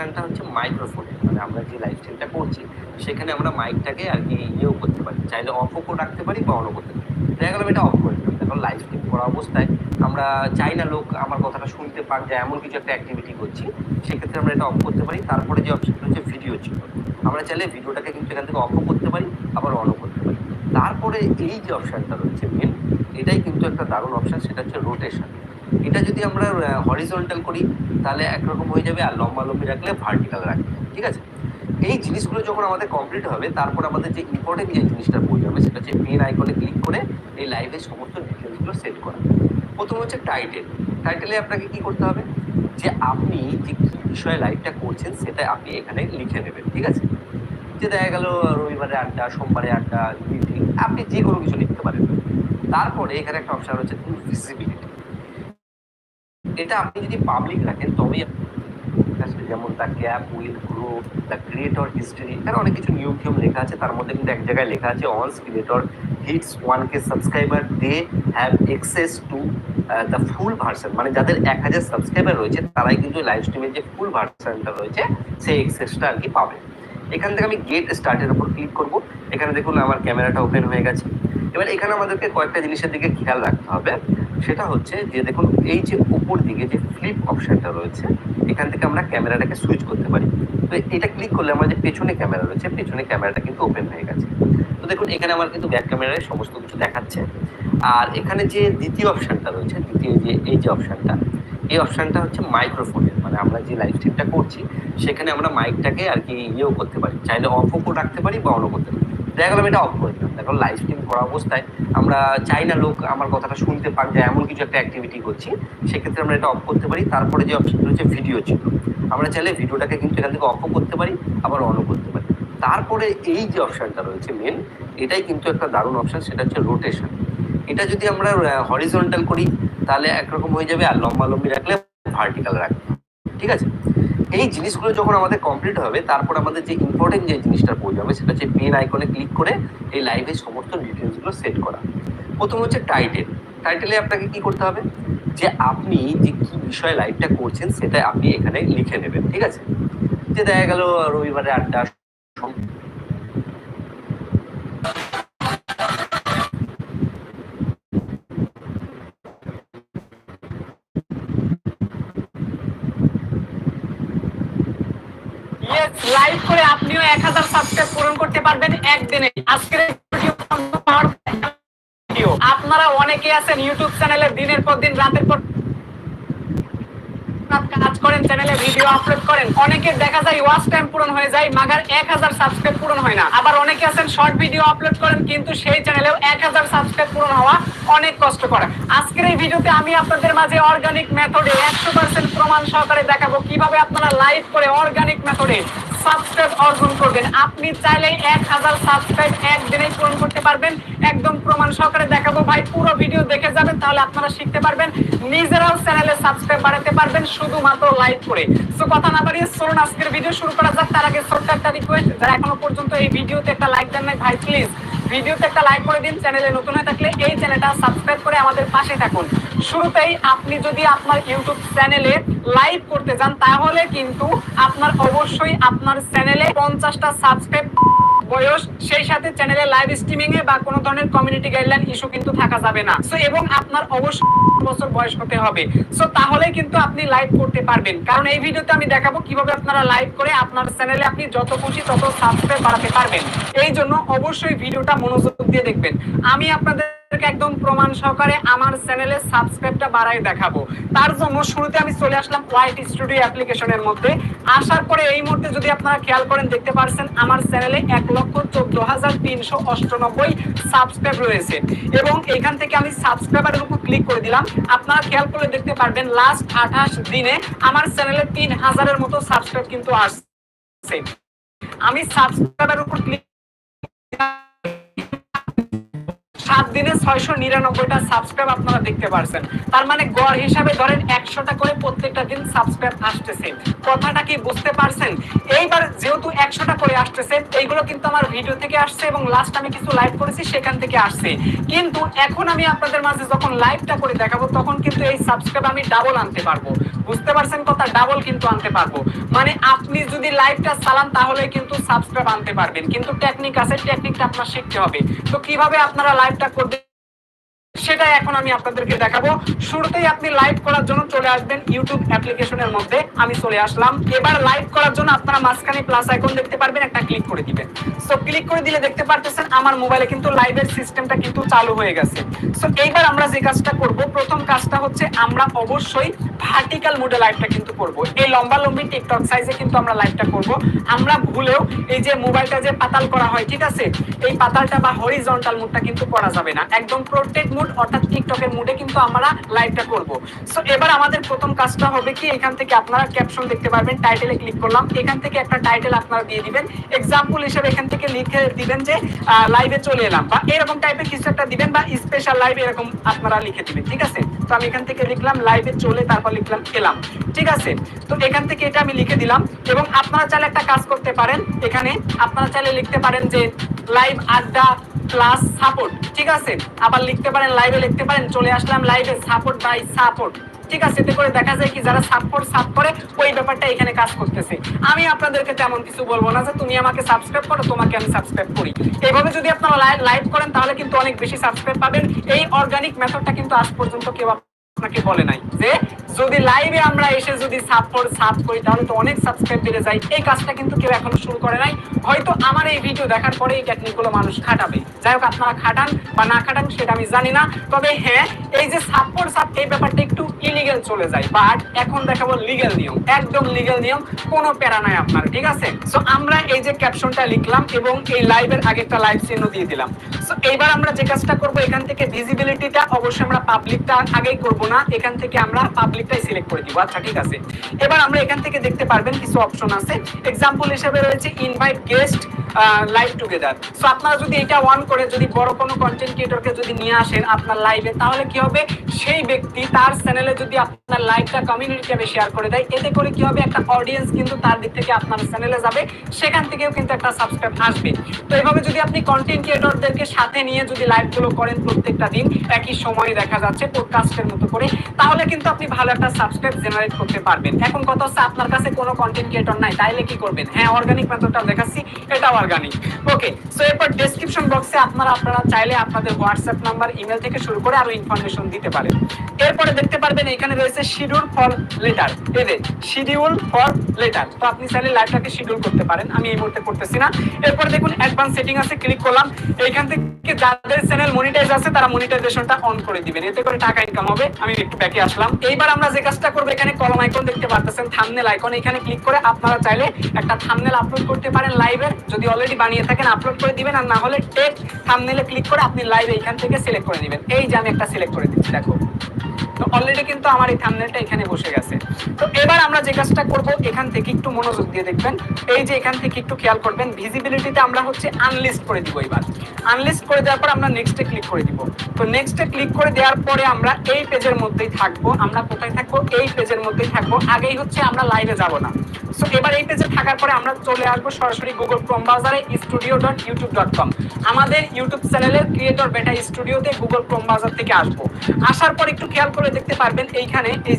অপশানটা হচ্ছে মাইক্রোফোনের মানে আমরা যে লাইভ স্ট্রিমটা করছি, সেখানে আমরা মাইকটাকে আর কি ইয়েও করতে পারি। চাইলে অফও রাখতে পারি বা অনও করতে পারি। দেখা গেলো আমি এটা অফ করে দিলাম। এখন লাইভ স্ট্রিম করা অবস্থায় আমরা চাই না লোক আমার কথাটা শুনতে পাক, যে এমন কিছু একটা অ্যাক্টিভিটি করছি, সেক্ষেত্রে আমরা এটা অফ করতে পারি। তারপরে যে অপশানটা হচ্ছে ভিডিও ছিল। আমরা চাইলে ভিডিওটাকে কিন্তু এখান থেকে অফও করতে পারি, আবার অনও করতে পারি। তারপরে এই যে অপশানটা রয়েছে মেন এটাই কিন্তু একটা দারুণ অপশান সেটা হচ্ছে রোটেশন এটা যদি আমরা হরিজন্টাল করি, তাহলে একরকম হয়ে যাবে আর লম্বা লম্বি রাখলে ভার্টিক্যাল রাখবে ঠিক আছে? এই জিনিসগুলো যখন আমাদের কমপ্লিট হবে, তারপর আমাদের যে ইম্পর্টেন্ট যে জিনিসটা প্রয়োজন হবে, সেটা হচ্ছে পেন আইকনে ক্লিক করে এই লাইভের সমস্ত ডিটেলসগুলো সেট করা। প্রথম হচ্ছে টাইটেল টাইটেলে আপনাকে কি করতে হবে? যে আপনি যে বিষয়ে লাইভটা করছেন, সেটা আপনি এখানে লিখে নেবেন, ঠিক আছে? যে দেখা গেল রবিবারে আড্ডা, সোমবারে আড্ডা আপনি যে কোনো কিছু লিখতে পারেন। তারপরে এখানে একটা অপশন হচ্ছে ভিজিবিলিটি এটা আপনি যদি পাবলিক রাখেন, তবেই যেমন the gap will grow the creator history এখানে অনেক কিছু নিয়ম টিয়ম লেখা আছে, তার মধ্যে কিন্তু এক জায়গায় লেখা আছে once creator hits one K subscriber they have access to the full version মানে যাদের এক হাজার সাবস্ক্রাইবার রয়েছে, তারাই কিন্তু লাইভ স্ট্রিমের যে ফুল ভার্সনটা রয়েছে, সেই এক্সেসটা আর কি পাবে। এখান থেকে আমি গেট স্টার্টের উপর ক্লিক করব। এখানে দেখুন আমার ক্যামেরাটা ওপেন হয়ে গেছে। এবার এখানে আমাদেরকে কয়েকটা জিনিসের দিকে খেয়াল রাখতে হবে। সেটা হচ্ছে যে দেখুন, এই যে উপর দিকে যে ফ্লিপ অপশানটা রয়েছে, এখান থেকে আমরা ক্যামেরাটাকে সুইচ করতে পারি। তো এটা ক্লিক করলে আমার যে পেছনে ক্যামেরা রয়েছে, পেছনে ক্যামেরাটা কিন্তু ওপেন হয়ে গেছে। তো দেখুন, এখানে আমার কিন্তু ব্যাক ক্যামেরায় সমস্ত কিছু দেখাচ্ছে। আর এখানে যে দ্বিতীয় অপশনটা রয়েছে, দ্বিতীয় যে এই যে অপশনটা এই অপশানটা হচ্ছে মাইক্রোফোনের মানে আমরা যে লাইভ স্ট্রিমটা করছি, সেখানে আমরা মাইকটাকে আর কি ইয়েও করতে পারি। চাইলে অফও করে রাখতে পারি বা অনও করতে পারি। দেখা গেলো আমি এটা অফ করে দিলাম। দেখো লাইভ স্ট্রিম করা অবস্থায় আমরা চাই না লোক আমার কথাটা শুনতে পাক, যে এমন কিছু একটা অ্যাক্টিভিটি করছি, সেক্ষেত্রে আমরা এটা অফ করতে পারি। তারপরে যে অপশন রয়েছে ভিডিও ছিল। আমরা চাইলে ভিডিওটাকে কিন্তু এখান থেকে অফও করতে পারি, আবার অনও করতে পারি। তারপরে এই যে অপশানটা রয়েছে মেন এটাই কিন্তু একটা দারুণ অপশান সেটা হচ্ছে রোটেশন এটা যদি আমরা হরিজন্টাল করি, তাহলে একরকম হয়ে যাবে আর লম্বা লম্বি রাখলে ভার্টিক্যাল রাখবে। ঠিক আছে? এই জিনিসগুলো যখন আমাদের কমপ্লিট হবে, তারপর আমাদের যে ইম্পর্টেন্ট যে জিনিসটা প্রয়োজন হবে, সেটা হচ্ছে পেন আইকনে ক্লিক করে এই লাইভের সমস্ত ডিটেলসগুলো সেট করা। প্রথম হচ্ছে টাইটেল টাইটেলে আপনাকে কি করতে হবে? যে আপনি যে কি বিষয়ে লাইভটা করছেন, সেটা আপনি এখানে লিখে নেবেন। ঠিক আছে? যে দেখা গেল রবিবারে আড্ডা লাইভ করে আপনিও এক হাজার সাবস্ক্রাইব পূরণ করতে পারবেন একদিনে। আজকের আপনারা অনেকে আছেন ইউটিউব চ্যানেলে দিনের পর দিন, রাতের পর রাত কাজ করেন চ্যানেলে ভিডিও আপলোড করেন, অনেকের দেখা যায় ওয়াচ টাইম পূরণ হয়ে যায় মাগার এক হাজার সাবস্ক্রাইব পূরণ হয় না। আবার অনেকে আছেন শর্ট ভিডিও আপলোড করেন, কিন্তু সেই চ্যানেলেও এক হাজার সাবস্ক্রাইব পূরণ হওয়া অনেক কষ্ট করে। আজকের এই ভিডিওতে আমি আপনাদের মাঝে অর্গানিক মেথডে একশো পার্সেন্ট প্রমাণ সহকারে দেখাবো কীভাবে আপনারা লাইভ করে অর্গানিক মেথডে সাবস্ক্রাইব অর্জন করবেন। আপনি চাইলেই এক হাজার সাবস্ক্রাইব একদিনেই পূরণ করতে পারবেন। একদম প্রমাণ সহকারে দেখাবো। ভাই, পুরো ভিডিও দেখে যাবেন, তাহলে আপনারা শিখতে পারবেন। নিজেরাও চ্যানেলে সাবস্ক্রাইব বাড়াতে পারবেন, শুধুমাত্র লাইভ করে। সো কথা না বাড়িয়ে চলুন, আজকের ভিডিও শুরু করা যাক। তার আগে ছোট্ট একটা রিকোয়েস্ট যারা এখনও পর্যন্ত এই ভিডিওতে একটা লাইক দেন নাই, ভাই প্লিজ ভিডিওতে একটা লাইক করে দিন চ্যানেলে নতুন হয়ে থাকলে এই চ্যানেলটা সাবস্ক্রাইব করে আমাদের পাশে থাকুন। শুরুতেই আপনি যদি আপনার ইউটিউব চ্যানেলে লাইভ করতে যান তাহলে কিন্তু আপনার অবশ্যই আপনার চ্যানেলে পঞ্চাশটা সাবস্ক্রাইব বয়স, সেই সাথে চ্যানেলে লাইভ স্ট্রিমিং এ বা কোনো ধরনের কমিউনিটি গাইডলাইন ইস্যু কিন্তু থাকা যাবে না। সো এবং আপনার অবশ্যই বছর বয়স হতে হবে। সো তাহলে কিন্তু আপনি লাইভ করতে পারবেন। কারণ এই ভিডিওতে আমি দেখাবো কীভাবে আপনারা লাইভ করে আপনার চ্যানেলে আপনি যত খুশি তত সাবস্ক্রাইব বাড়াতে পারবেন। এই জন্য অবশ্যই ভিডিওটা মনোযোগ দিয়ে দেখবেন। আমি আপনাদেরকে একদম প্রমাণ সহকারে আমার চ্যানেলে সাবস্ক্রাইবটা বাড়াই দেখাবো। তার জন্য শুরুতে আমি চলে আসলাম হোয়াইট স্টুডিও অ্যাপ্লিকেশনের মধ্যে। আসার পরে এই মুহূর্তে যদি আপনারা খেয়াল করেন, দেখতে পারছেন আমার চ্যানেলে এক লক্ষ চোদ্দ হাজার তিনশো অষ্টানব্বই সাবস্ক্রাইব রয়েছে। এবং এখান থেকে আমি সাবস্ক্রাইবারের উপর ক্লিক করে দিলাম। আপনারা খেয়াল করে দেখতে পারবেন, লাস্ট আঠাশ দিনে আমার চ্যানেলে তিন হাজারের মতো সাবস্ক্রাইব কিন্তু আসছে। আমি সাবস্ক্রাইবের উপর ক্লিক দিনে ছয়শো নিরানব্বইটা সাবস্ক্রাইব আপনারা দেখতে পারছেন। তার মানে গড় হিসাবে ধরেন একশোটা করে প্রত্যেকটা দিন সাবস্ক্রাইব আসতেছে। কথাটা কি বুঝতে পারছেন? এইবার যেহেতু একশোটা করে আসতেছে, এইগুলো কিন্তু আমার ভিডিও থেকে আসছে এবং লাস্ট আমি কিছু লাইভ করেছি, সেখান থেকে আসছে। কিন্তু এখন আমি আপনাদের মাঝে যখন লাইভটা করে দেখাবো, তখন কিন্তু এই সাবস্ক্রাইব আমি ডাবল আনতে পারব। বুঝতে পারছেন কথা? ডাবল কিন্তু আনতে পারব। মানে আপনি যদি লাইভটা চালান, তাহলে কিন্তু সাবস্ক্রাইব আনতে পারবেন। কিন্তু টেকনিক আছে টেকনিকটা আপনার শিখতে হবে। তো কীভাবে আপনারা লাইভটা করবেন? সেটা এখন আমি আপনাদেরকে দেখাবো। শুরুতেই আপনি লাইভ করার জন্য চলে আসবেন ইউটিউব অ্যাপ্লিকেশনের মধ্যে। আমি চলে আসলাম। এবার লাইভ করার জন্য আপনারা মাঝখানে প্লাস আইকন দেখতে পারবেন, একটা ক্লিক করে দিবেন। সো ক্লিক করে দিলে দেখতে পারতেছেন, আমার মোবাইলে কিন্তু লাইভের সিস্টেমটা কিন্তু চালু হয়ে গেছে। সো এইবার আমরা যে কাজটা করব, প্রথম কাজটা হচ্ছে আমরা অবশ্যই ভার্টিক্যাল মোডে লাইভটা কিন্তু করব। এই লম্বা লম্বি টিকটক সাইজে কিন্তু আমরা লাইভটা করব। আমরা ভুলেও এই যে মোবাইলটা যে পাতাল করা হয়, ঠিক আছে? এই পাতালটা বা হরিজন্টাল মুডটা কিন্তু করা যাবে না। একদম প্রোটেক্ট মুড অর্থাৎ টিকটকের মুডে কিন্তু আমরা লাইভটা করব। সো এবার আমাদের প্রথম কাজটা হবে কি, এখান থেকে আপনারা ক্যাপশন দেখতে পারবেন টাইটেলে ক্লিক করলাম। এখান থেকে একটা টাইটেল আপনারা দিয়ে দিবেন। এক্সাম্পল হিসেবে এখান থেকে লিখে দিবেন যে লাইভে চলে এলাম বা এরকম টাইপের কিছু একটা দিবেন বা স্পেশাল লাইভ এরকম আপনারা লিখে দিবেন, ঠিক আছে? তো আমি এখান থেকে লিখলাম লাইভে চলে তারপর লিখলাম, এলাম, ঠিক আছে? তো এখান থেকে এটা আমি লিখে দিলাম এবং আপনারা চাইলে একটা কাজ করতে পারেন। এখানে আপনারা চাইলে লিখতে পারেন যে লাইভ আড্ডা প্লাস সাপোর্ট ঠিক আছে? আবার লিখতে পারেন লাইভে লিখতে পারেন, চলে আসলাম লাইভে সাপোর্ট বাই সাপোর্ট ঠিক আছে? এতে করে দেখা যায় কি যারা সাপোর্ট সাপ করে, ওই ব্যাপারটা এখানে কাজ করতেছে। আমি আপনাদেরকে তেমন কিছু বলব না যে তুমি আমাকে সাবস্ক্রাইব করো, তোমাকে আমি সাবস্ক্রাইব করি। এইভাবে যদি আপনারা লাইভ করেন, তাহলে কিন্তু অনেক বেশি সাবস্ক্রাইব পাবেন। এই অর্গানিক মেথডটা কিন্তু আজ পর্যন্ত কেউ আপনাকে বলে নাই যে যদি লাইভে আমরা এসে যদি সাপোর্ট সাপ করি, তাহলে তো অনেক সাবস্ক্রাইব বেড়ে যায়। এই কাজটা কিন্তু কেউ এখনও শুরু করে নাই। হয়তো আমার এই ভিডিও দেখার পরে এই টেকনিকগুলো মানুষ খাটাবে। যাই হোক, আপনারা খাটান বা না খাটান, সেটা আমি জানি না। তবে হ্যাঁ এই যে সাপোর্ট সাপ এই ব্যাপারটা একটু ইলিগেল চলে যায়। বাট এখন দেখাবো লিগেল নিয়ম, একদম লিগেল নিয়ম, কোনো প্যারা নাই আপনার, ঠিক আছে? সো আমরা এই যে ক্যাপশনটা লিখলাম এবং এই লাইভের আগে একটা লাইভ চিহ্ন দিয়ে দিলাম। সো এইবার আমরা যে কাজটা করব, এখান থেকে ভিজিবিলিটিটা অবশ্যই আমরা পাবলিকটা আগেই করব। না, এখান থেকে আমরা পাবলিকটাই সিলেক্ট করে দিব। আচ্ছা ঠিক আছে। এবার আমরা এখান থেকে দেখতে পারবেন কিছু অপশন আছে। এক্সাম্পল হিসেবে রয়েছে invite guest live together so আপনারা যদি এটা অন করে, যদি বড় কোনো কন্টেন্ট ক্রিয়েটরকে যদি নিয়ে আসেন আপনার লাইভে তাহলে কি হবে? সেই ব্যক্তি তার চ্যানেলে যদি আপনার লাইভটা কমিউনিটি ট্যাবে শেয়ার করে দেয়, এতে করে কি হবে? একটা অডিয়েন্স কিন্তু তার দিক থেকে আপনার চ্যানেলে যাবে। সেখান থেকেও কিন্তু একটা সাবস্ক্রাইব আসবে। তো এভাবে যদি আপনি কন্টেন্ট ক্রিয়েটরদেরকে সাথে নিয়ে যদি লাইভগুলো করেন প্রত্যেকটা দিন, একই সময়ে দেখা যাচ্ছে পডকাস্টের মতো করে, তাহলে কিন্তু আপনি ভালো একটা সাবস্ক্রাইব জেনারেট করতে পারবেন। এখন কথা হচ্ছে? আপনার কাছে কোনো কন্টেন্ট ক্রিয়েটর নাই, তাইলে কি করবেন? হ্যাঁ অর্গানিক মেথডটা দেখাচ্ছি এটা অর্গানিক ওকে সো এরপর ডেসক্রিপশন বক্সে আপনারা আপনারা চাইলে আপনাদের হোয়াটসঅ্যাপ নাম্বার ইমেল থেকে শুরু করে আরও ইনফরমেশন দিতে পারেন। এরপরে দেখতে পারবেন, এখানে রয়েছে শিডিউল ফর লেটার যে শিডিউল ফর লেটার তো আপনি চাইলে লাইভটাকে শিডিউল করতে পারেন, আমি এই মুহূর্তে করতেছি না। এরপর দেখুন অ্যাডভান্স সেটিং আছে ক্লিক করলাম। এইখান থেকে যাদের চ্যানেল মনিটাইজ আছে, তারা মনিটাইজেশনটা অন করে দিবেন, এতে করে টাকা ইনকাম হবে। আমি একটু ব্যাকে আসলাম। এইবার আমরা যে কাজটা করব, এখানে কলম আইকন দেখতে পারতেছেন থামনেল আইকন এখানে ক্লিক করে আপনারা চাইলে একটা থামনেল আপলোড করতে পারেন লাইভে যদি অলরেডি বানিয়ে থাকেন আপলোড করে দিবেন, আর না হলে টেক থামনেলে ক্লিক করে আপনি লাইভে এখান থেকে সিলেক্ট করে নেবেন। এই যে আমি একটা সিলেক্ট করে দিচ্ছি, দেখো। তো অলরেডি কিন্তু আমার এই থামনেলটা এখানে বসে গেছে। তো এবার আমরা যে কাজটা করব, এখান থেকে একটু মনোযোগ দিয়ে দেখবেন। এই যে এখান থেকে একটু খেয়াল করবেন ভিজিবিলিটিতে আমরা হচ্ছে আনলিস্ট করে দিব এবার। আনলিস্ট করে দেওয়ার পর আমরা নেক্সটে ক্লিক করে দিব। তো নেক্সটে ক্লিক করে দেওয়ার পরে আমরা এই পেজের মধ্যেই থাকব। আমরা কোথায় থাকব? এই পেজের মধ্যেই থাকব। আগেই হচ্ছে আমরা লাইভে যাব না। সো এবার এই পেজে থাকার পরে আমরা চলে আসব সরাসরি গুগল ক্রোম ব্রাউজারে studio dot YouTube dot com আমাদের ইউটিউব চ্যানেলের ক্রিয়েটর বেটা স্টুডিওতে গুগল ক্রোম ব্রাউজার থেকে আসব। আসার পর একটু খেয়াল করে দেখতে পারবেন এইখানে। এই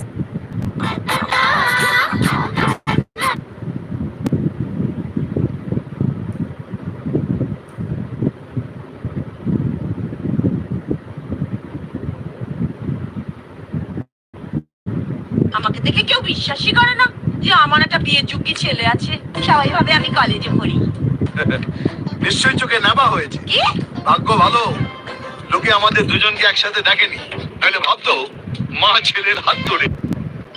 আমাকে দেখে কেউ বিশ্বাসই করে না যে আমার একটা বিয়ের যোগ্যী ছেলে আছে। সবাই ভাবে আমি কলেজে পড়ি। নিশ্চয়ই চোখে নেবা হয়েছে। কি? ভাগ্য ভালো। লোকে আমাদের দুজনকে একসাথে দেখেনি। তাহলে ভাবতো মা ছেলের হাত ধরে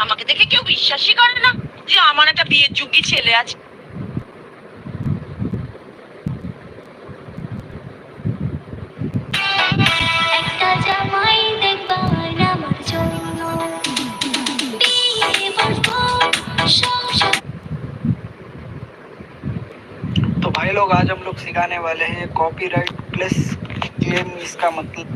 আমাকে দেখে কেউ বিশ্বাসই করে না যে আমার একটা বিয়ের যোগ্যী ছেলে আছে একটা জামাই দেখবার আমার জন্য বিয়ে বসবো সংসার तो भाई लोग आज हम लोग सिखाने वाले हैं कॉपीराइट प्लस क्लेम इसका मतलब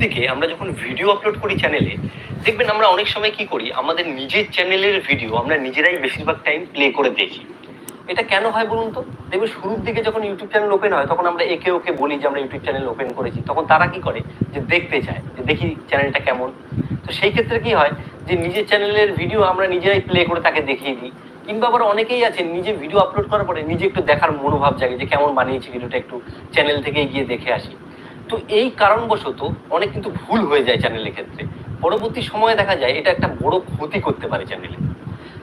দিকে আমরা যখন ভিডিও আপলোড করি চ্যানেলে দেখবেন আমরা অনেক সময় কি করি আমাদের নিজের চ্যানেলের ভিডিও আমরা নিজেরাই বেশিরভাগ টাইম প্লে করে দেখি। এটা কেন হয় বলুন তো? দেখবে শুরুর দিকে যখন ইউটিউব চ্যানেল ওপেন হয়, তখন আমরা একে ওকে বলি যে আমরা ইউটিউব চ্যানেল ওপেন করেছি। তখন তারা কি করে? যে দেখতে চায়, যে দেখি চ্যানেলটা কেমন। তো সেই ক্ষেত্রে কি হয় যে নিজের চ্যানেলের ভিডিও আমরা নিজেরাই প্লে করে তাকে দেখিয়ে দিই। কিংবা আবার অনেকেই আছে, নিজে ভিডিও আপলোড করার পরে নিজে একটু দেখার মনোভাব জাগে যে কেমন বানিয়েছি ভিডিওটা একটু চ্যানেল থেকে গিয়ে দেখে আসি। তো এই কারণবশত অনেক কিন্তু ভুল হয়ে যায় চ্যানেলের ক্ষেত্রে। পরবর্তী সময়ে দেখা যায় এটা একটা বড় ক্ষতি করতে পারে চ্যানেলে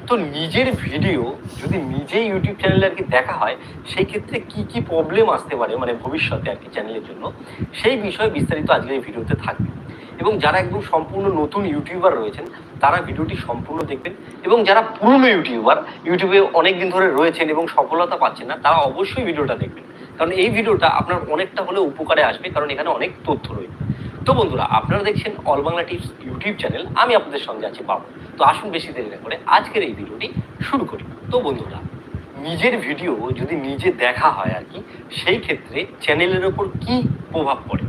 তো নিজের ভিডিও যদি নিজেই ইউটিউব চ্যানেলে আর কি দেখা হয় সেই ক্ষেত্রে কি কি প্রবলেম আসতে পারে মানে ভবিষ্যতে আর কি চ্যানেলের জন্য, সেই বিষয়ে বিস্তারিত আজকের এই ভিডিওতে থাকবে। এবং যারা একদম সম্পূর্ণ নতুন ইউটিউবার রয়েছেন, তারা ভিডিওটি সম্পূর্ণ দেখবেন। এবং যারা পুরনো ইউটিউবার ইউটিউবে অনেক দিন ধরে রয়েছেন এবং সফলতা পাচ্ছেন না, তারা অবশ্যই ভিডিওটা দেখবেন। কারণ এই ভিডিওটা আপনার অনেকটা হলেও উপকারে আসবে, কারণ এখানে অনেক তথ্য রয়েছে। তো বন্ধুরা, আপনারা দেখছেন all Bangla tips YouTube channel আমি আপনাদের সঙ্গে আছি বাবু। তো আসুন বেশি দেরি না করে আজকের এই ভিডিওটি শুরু করি। তো বন্ধুরা, নিজের ভিডিও যদি নিজে দেখা হয় আর কি, সেই ক্ষেত্রে চ্যানেলের ওপর কি প্রভাব পড়ে?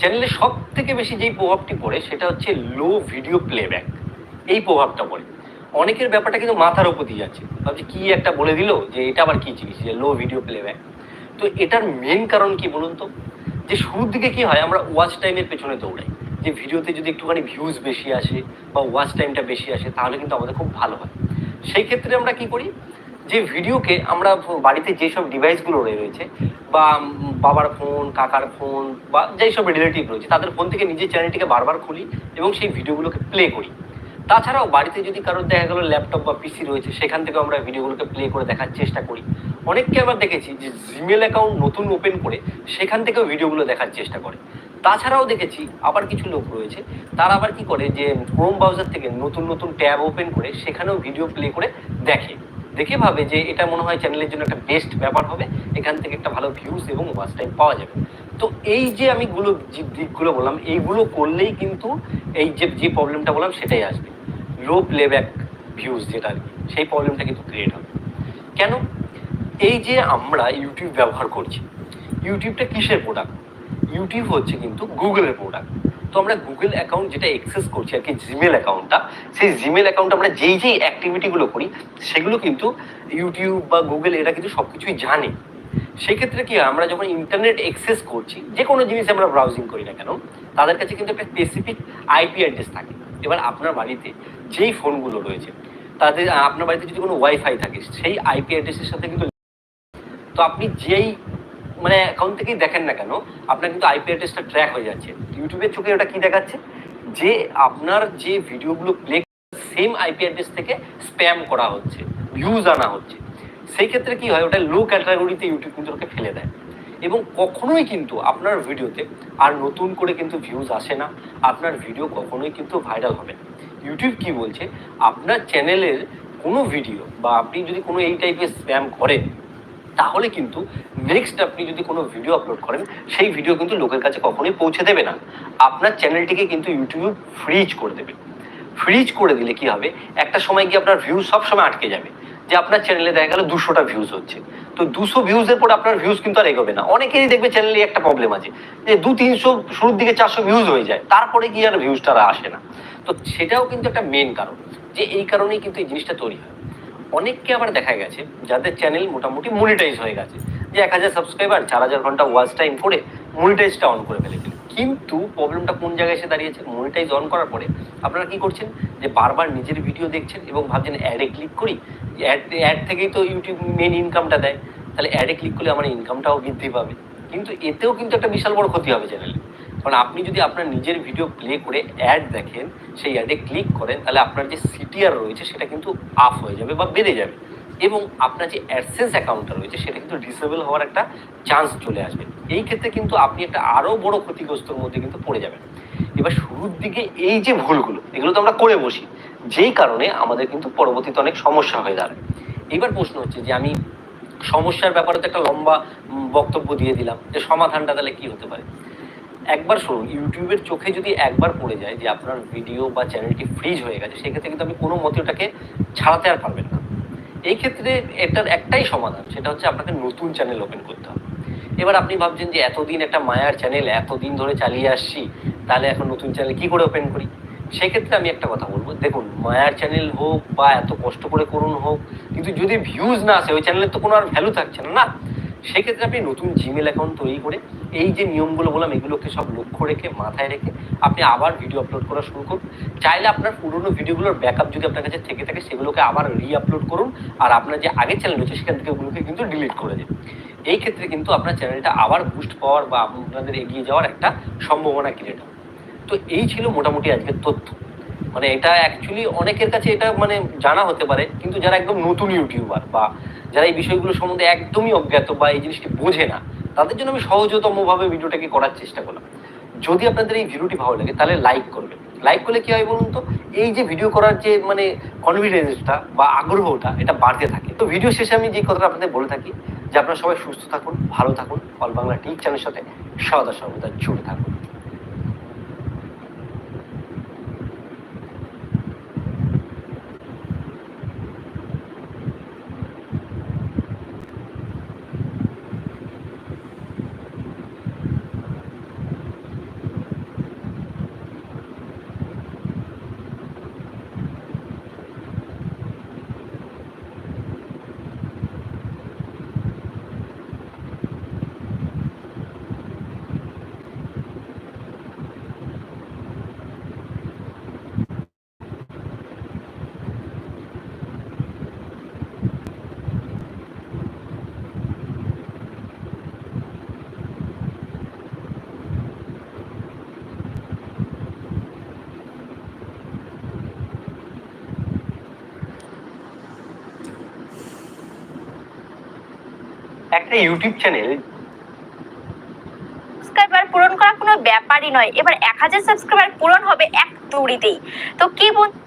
চ্যানেলে সব থেকে বেশি যেই প্রভাবটি পড়ে, সেটা হচ্ছে লো ভিডিও প্লেব্যাক এই প্রভাবটা পড়ে। অনেকের ব্যাপারটা কিন্তু মাথার উপর দিয়ে যাচ্ছে। ভাবছি, কি একটা বলে দিল যে এটা আবার কি জিনিস, যে লো ভিডিও প্লেব্যাক তো এটার মেন কারণ কি বলুন তো? যে শুরুর দিকে কি হয়, আমরা ওয়াচ টাইমের পেছনে দৌড়াই। যে ভিডিওতে যদি একটুখানি ভিউজ বেশি আসে বা ওয়াচ টাইমটা বেশি আসে, তাহলে কিন্তু আমাদের খুব ভালো হয়। সেই ক্ষেত্রে আমরা কি করি, যে ভিডিওকে আমরা বাড়িতে যেসব ডিভাইসগুলো রয়েছে, বা বাবার ফোন কাকার ফোন বা যেই সব রিলেটিভ রয়েছে, তাদের ফোন থেকে নিজের চ্যানেলটিকে বারবার খুলি এবং সেই ভিডিওগুলোকে প্লে করি। তাছাড়াও বাড়িতে যদি কারোর দেখা গেলো ল্যাপটপ বা পিসি রয়েছে, সেখান থেকে আমরা ভিডিওগুলোকে প্লে করে দেখার চেষ্টা করি। অনেককে আবার দেখেছি যে জিমেল অ্যাকাউন্ট নতুন ওপেন করে সেখান থেকেও ভিডিওগুলো দেখার চেষ্টা করে। তাছাড়াও দেখেছি আবার কিছু লোক রয়েছে, তারা আবার কি করে যে ক্রোম ব্রাউজার থেকে নতুন নতুন ট্যাব ওপেন করে সেখানেও ভিডিও প্লে করে দেখে। দেখে ভাবে যে এটা মনে হয় চ্যানেলের জন্য একটা বেস্ট ব্যাপার হবে, এখান থেকে একটা ভালো ভিউজ এবং ওয়াচ টাইম পাওয়া যাবে। তো এই যে আমি গুলো দিকগুলো বললাম, এইগুলো করলেই কিন্তু এই যে যে প্রবলেমটা বললাম, সেটাই আসবে। লো প্লেব্যাক ভিউজ যেটা আর কি, সেই প্রবলেমটা কিন্তু ক্রিয়েট হবে। কেন? এই যে আমরা ইউটিউব ব্যবহার করছি ইউটিউবটা কিসের প্রোডাক্ট ইউটিউব হচ্ছে কিন্তু গুগলের প্রোডাক্ট তো আমরা গুগল অ্যাকাউন্ট যেটা অ্যাক্সেস করছি আর কি জিমেল অ্যাকাউন্টটা সেই জিমেল অ্যাকাউন্টে আমরা যেই যেই অ্যাক্টিভিটিগুলো করি, সেগুলো কিন্তু ইউটিউব বা গুগল এরা কিন্তু সব কিছুই জানে। সেক্ষেত্রে কি আমরা যখন ইন্টারনেট অ্যাক্সেস করছি যে কোনো জিনিস আমরা ব্রাউজিং করি না কেন, তাদের কাছে কিন্তু একটা স্পেসিফিক আইপি অ্যাড্রেস থাকে। এবার আপনার বাড়িতে যেই ফোনগুলো রয়েছে, তাদের আপনার বাড়িতে যদি কোনো ওয়াইফাই থাকে, সেই আইপি অ্যাড্রেসের সাথে কিন্তু তো আপনি যেই মানে অ্যাকাউন্ট থেকেই দেখেন না কেন, আপনার কিন্তু আইপি অ্যাড্রেসটা ট্র্যাক হয়ে যাচ্ছে। ইউটিউবের চোখে ওটা কি দেখাচ্ছে? যে আপনার যে ভিডিওগুলো প্লে সেম আইপি অ্যাড্রেস থেকে স্প্যাম করা হচ্ছে ভিউজ আনা হচ্ছে। সেই ক্ষেত্রে কি হয়, ওটা লো ক্যাটাগরিতে ইউটিউব কিন্তু ওকে ফেলে দেয়। এবং কখনোই কিন্তু আপনার ভিডিওতে আর নতুন করে কিন্তু ভিউজ আসে না। আপনার ভিডিও কখনোই কিন্তু ভাইরাল হবে না। ইউটিউব কি বলছে? আপনার চ্যানেলের কোনো ভিডিও বা আপনি যদি কোনো এই টাইপের স্প্যাম করেন, তাহলে কিন্তু নেক্সট আপনি যদি কোনো ভিডিও আপলোড করেন, সেই ভিডিও কিন্তু লোকের কাছে কখনোই পৌঁছে দেবে না। আপনার চ্যানেলটিকে কিন্তু ইউটিউব ফ্রিজ করে দেবে। ফ্রিজ করে দিলে কি হবে? একটা সময় গিয়ে আপনার ভিউজ সবসময় আটকে যাবে। যে আপনার চ্যানেলে দেখা গেল দুশোটা ভিউজ হচ্ছে। তো দুশো ভিউজের পর আপনার ভিউজ কিন্তু আর এগোবে না। অনেকেরই দেখবে চ্যানেলে একটা প্রবলেম আছে, যে দু তিনশো শুরুর দিকে চারশো ভিউজ হয়ে যায়, তারপরে গিয়ে আর ভিউজটা আসে না। তো সেটাও কিন্তু একটা মেন কারণ, যে এই কারণেই কিন্তু এই জিনিসটা তৈরি হয়। অনেককে আবার দেখা গেছে, যাদের চ্যানেল মোটামুটি মনিটাইজ হয়ে গেছে, যে এক হাজার সাবস্ক্রাইবার চার হাজার ঘণ্টা ওয়াচ টাইম করে মনিটাইজটা অন করে ফেলেছিল। কিন্তু প্রবলেমটা কোন জায়গায় এসে দাঁড়িয়েছে মনিটাইজ অন করার পরে আপনারা কি করছেন? যে বারবার নিজের ভিডিও দেখছেন এবং ভাবছেন অ্যাডে ক্লিক করি অ্যাড অ্যাড থেকেই তো ইউটিউব মেন ইনকামটা দেয়, তাহলে অ্যাডে ক্লিক করলে আমার ইনকামটাও বৃদ্ধি পাবে। কিন্তু এতেও কিন্তু একটা বিশাল বড় ক্ষতি হবে চ্যানেলে কারণ আপনি যদি আপনার নিজের ভিডিও প্লে করে অ্যাড দেখেন, সেই অ্যাডে ক্লিক করেন, তাহলে আপনার যে সিটিআর রয়েছে, সেটা কিন্তু আপ হয়ে যাবে বা বেড়ে যাবে। এবং আপনার যে অ্যাডসেন্স অ্যাকাউন্টটা রয়েছে, সেটা কিন্তু ডিসেবল হওয়ার একটা চান্স চলে আসবে। এই ক্ষেত্রে কিন্তু আপনি একটা আরও বড় ক্ষতিগ্রস্তর মধ্যে কিন্তু পড়ে যাবেন। এবার শুরুর দিকে এই যে ভুলগুলো, এগুলো তো আমরা করে বসি। যেই কারণে আমাদের কিন্তু পরবর্তীতে অনেক সমস্যা হয়ে দাঁড়ায়। এবার প্রশ্ন হচ্ছে যে, আমি সমস্যার ব্যাপারে তো একটা লম্বা বক্তব্য দিয়ে দিলাম, যে সমাধানটা তাহলে কি হতে পারে? একবার শুনুন, ইউটিউবের চোখে যদি একবার পড়ে যায় যে আপনার ভিডিও বা চ্যানেলটি ফ্রিজ হয়ে গেছে, সেক্ষেত্রে কিন্তু আপনি কোনো মতে ওটাকে ছাড়াতে আর পারবেন না। এই ক্ষেত্রে এটার একটাই সমাধান, সেটা হচ্ছে আপনাকে নতুন চ্যানেল ওপেন করতে হবে। এবার আপনি ভাবছেন যে এতদিন একটা মায়ার চ্যানেল এতদিন ধরে চালিয়ে আসছি, তাহলে এখন নতুন চ্যানেল কি করে ওপেন করি? সেক্ষেত্রে আমি একটা কথা বলব, দেখুন, মায়ার চ্যানেল হোক বা এত কষ্ট করে করুন হোক, কিন্তু যদি ভিউজ না আসে, ওই চ্যানেলের তো কোনো আর ভ্যালু থাকছে না না। সেক্ষেত্রে আপনি নতুন জিমেল অ্যাকাউন্ট তৈরি করে এই যে নিয়মগুলো বললাম, এগুলোকে সব লক্ষ্য রেখে, মাথায় রেখে আপনি আবার ভিডিও আপলোড করা শুরু করুন। চাইলে আপনার পুরনো ভিডিওগুলোর ব্যাকআপ যদি আপনার কাছে থেকে থাকে, সেগুলোকে আবার রি আপলোড করুন আর আপনার যে আগের চ্যানেল রয়েছে, সেখান থেকে ওগুলোকে কিন্তু ডিলিট করে দিন। এই ক্ষেত্রে কিন্তু আপনার চ্যানেলটা আবার বুস্ট পাওয়ার বা আপনাদের এগিয়ে যাওয়ার একটা সম্ভাবনা ক্রিয়েট হবে। তো এই ছিল মোটামুটি আজকের তথ্য। মানে এটা অ্যাকচুয়ালি অনেকের কাছে এটা মানে জানা হতে পারে, কিন্তু যারা একদম নতুন ইউটিউবার বা যারা এই বিষয়গুলো সম্বন্ধে একদমই অজ্ঞাত বা এই জিনিসটি বোঝে না, তাদের জন্য আমি সহজতমভাবে ভিডিওটাকে করার চেষ্টা করলাম। যদি আপনাদের এই ভিডিওটি ভালো লাগে, তাহলে লাইক করবেন। লাইক করলে কি হয় বলুন তো? এই যে ভিডিও করার যে মানে কনফিডেন্সটা বা আগ্রহটা, এটা বাড়তে থাকে। তো ভিডিও শেষে আমি যে কথাটা আপনাদের বলে থাকি, যে আপনারা সবাই সুস্থ থাকুন, ভালো থাকুন। অল বাংলা টিভি চ্যানেলের সাথে সদা সর্বদা জুড়ে থাকুন। একটা ইউটিউব চ্যানেল সাবস্ক্রাইবার পূরণ করা কোনো ব্যাপারই নয়। এবার এক হাজার সাবস্ক্রাইবার পূরণ হবে এক দৌড়িতেই তো কি বন্ধু